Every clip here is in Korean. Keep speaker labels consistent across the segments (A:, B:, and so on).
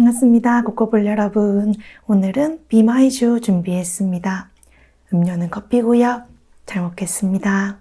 A: 반갑습니다. 코코볼 여러분. 오늘은 비마이주 준비했습니다. 음료는 커피고요. 잘 먹겠습니다.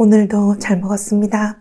A: 오늘도 잘 먹었습니다.